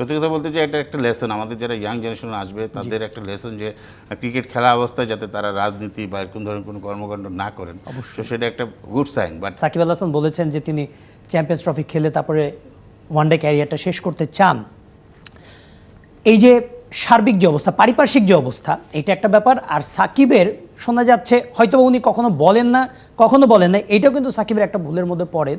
সত্যি কথা বলতে যে এটা একটা লেসন আমাদের যারা ইয়াং জেনারেশন আসবে তাদের একটা লেসন যে ক্রিকেট খেলা অবস্থায় যাতে তারা রাজনীতি বা এরকম ধরনের কোনো কর্মকাণ্ড না করেন অবশ্যই। সেটা একটা good sign but Shakib Al Hasan বলেছেন যে তিনি চ্যাম্পিয়ন্স ট্রফি খেলে তারপরে ওয়ানডে ক্যারিয়ারটা শেষ করতে চান। এই যে সার্বিক যে অবস্থা পারিপার্শ্বিক যে অবস্থা এটা একটা ব্যাপার। আর সাকিবের শোনা যাচ্ছে হয়তো উনি কখনো বলেন না কখনো বলেন না এটাও কিন্তু সাকিবের একটা ভুলের মধ্যে পড়ে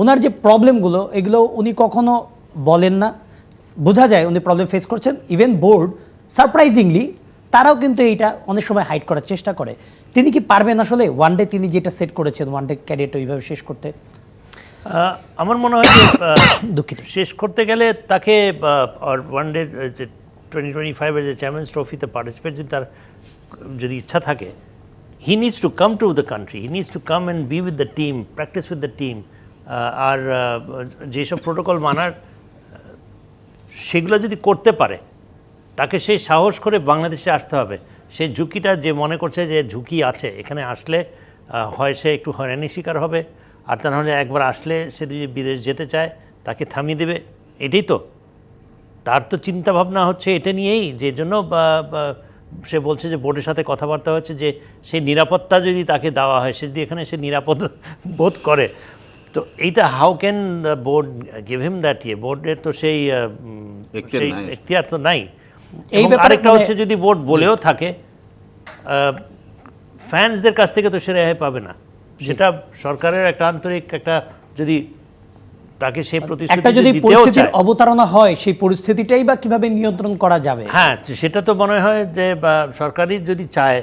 ওনার যে প্রবলেমগুলো এগুলো উনি কখনো বলেন না। বোঝা যায় উনি প্রবলেম ফেস করছেন। ইভেন বোর্ড সারপ্রাইজিংলি তারাও কিন্তু এইটা অনেক সময় হাইড করার চেষ্টা করে। তিনি কি পারবেন আসলে? ওয়ান ডে তিনি যেটা সেট করেছেন ওয়ান ডে ক্যারিয়ারটা ওইভাবে শেষ করতে? আমার মনে হয় যে দুঃখিত। শেষ করতে গেলে তাকে ওয়ান ডে যে টোয়েন্টি টোয়েন্টি ফাইভের যে চ্যাম্পিয়ন্স ট্রফিতে পার্টিসিপেট যদি তার যদি ইচ্ছা থাকে he needs to come to the country he needs to come and be with the team practice with the team আর যেসব প্রোটোকল মানার সেগুলো যদি করতে পারে, তাকে সেই সাহস করে বাংলাদেশে আসতে হবে। সেই ঝুঁকিটা যে মনে করছে যে ঝুঁকি আছে, এখানে আসলে হয় সে একটু হয়রানির শিকার হবে, আর তা নাহলে একবার আসলে সে যদি বিদেশ যেতে চায়, তাকে থামিয়ে দেবে। এটাই তো। তার তো চিন্তা ভাবনা হচ্ছে এটা নিয়েই, যে জন্য সে বলছে যে বোর্ডের সাথে কথাবার্তা হচ্ছে যে সেই নিরাপত্তা যদি তাকে দেওয়া হয়, সে যদি এখানে সে নিরাপদ বোধ করে তো এইটা how can board give him that ইয়ে বোর্ডের তো সেই এখতিয়ার সেই এখতিয়ার তো নাই। এই আরেকটা মানে- হচ্ছে যদি বোর্ড বলেও থাকে ফ্যান্সদের কাছ থেকে তো সে রেহাই পাবে না। সেটা সরকারের একটা আন্তরিক একটা যদি তাকে সেই প্রতিশ্রুতি একটা যদি পরিস্থিতির অবতারণা হয় সেই পরিস্থিতিটাই বা কীভাবে নিয়ন্ত্রণ করা যাবে? হ্যাঁ সেটা তো মনে হয় যে বা সরকারই যদি চায়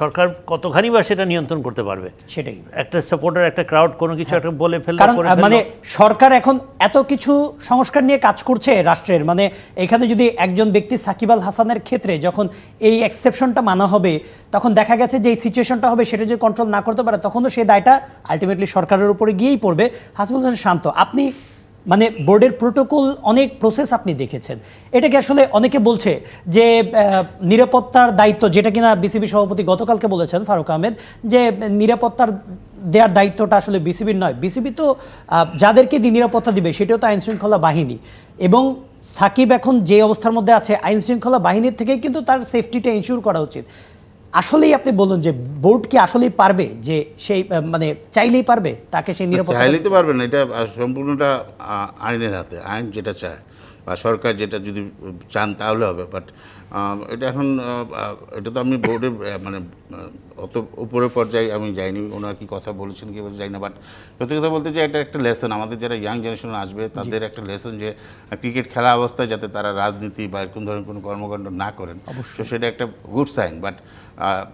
সরকার কতখানি বা সেটা নিয়ন্ত্রণ করতে পারবে? সেটাই। একটা সাপোর্টার একটা ক্রাউড কোনো কিছু একটা বলে ফেলল আহ, মানে সরকার এখন এত কিছু সংস্কার নিয়ে কাজ করছে রাষ্ট্রের মানে এখানে যদি একজন ব্যক্তি সাকিব আল হাসানের ক্ষেত্রে যখন এই এক্সেপশনটা মানা হবে তখন দেখা গেছে যে এই সিচুয়েশনটা হবে সেটা যদি কন্ট্রোল না করতে পারে তখন তো সেই দায়টা আলটিমেটলি সরকারের উপরে গিয়েই পড়বে। হাসিবুল হাসান শান্ত আপনি মানে বোর্ডের প্রোটোকল অনেক প্রসেস আপনি দেখেছেন। এটাকে আসলে অনেকে বলছে যে নিরাপত্তার দায়িত্ব যেটা কিনা বিসিবি সভাপতি গতকালকে বলেছেন, ফারুক আহমেদ, যে নিরাপত্তার দেওয়ার দায়িত্বটা আসলে বিসিবির নয়। বিসিবি তো যাদেরকে দিয়ে নিরাপত্তা দিবে সেটাও তো আইন শৃঙ্খলা বাহিনী। এবং সাকিব এখন যে অবস্থার মধ্যে আছে আইন শৃঙ্খলা বাহিনীর থেকেই কিন্তু তার সেফটিটা ইনশিওর করা উচিত। আসলেই আপনি বলুন যে বোর্ড কি আসলেই পারবে যে সেই মানে চাইলেই পারবে তাকে সেই নিরাপত্তা চাইলেই তো পারবে না এটা সম্পূর্ণটা আইনের হাতে আইন যেটা চায়। বা সরকার যেটা যদি চান তাহলে হবে বাট এটা এখন এটা তো আমি বোর্ডের মানে অত উপরের পর্যায়ে আমি যাইনি ওনারা কি কথা বলেছেন কি বলছেন যাই না বাট সত্যি কথা বলতে যে এটা একটা লেসন আমাদের যারা ইয়াং জেনারেশন আসবে তাদের একটা লেসন যে ক্রিকেট খেলা অবস্থায় যাতে তারা রাজনীতি বা এরকম ধরনের কোনো কর্মকাণ্ড না করেন তো সেটা একটা গুড সাইন বাট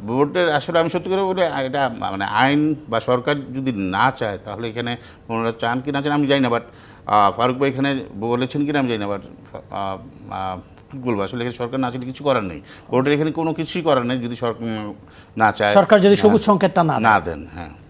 বোর্ডের আসলে আমি সত্যি করে বলি এটা মানে আইন বা সরকার যদি না চায় তাহলে এখানে ওনারা চান কি না চান আমি জানি না বাট ফারুক ভাই এখানে বলেছেন কি না আমি জানি না বাট কী বলব আসলে এখানে সরকার না চাইলে কিছু করার নেই। বোর্ডের এখানে কোনো কিছুই করার নেই যদি সরকার না চায়। সরকার যদি সবুজ সংকেতটা না না দেন হ্যাঁ।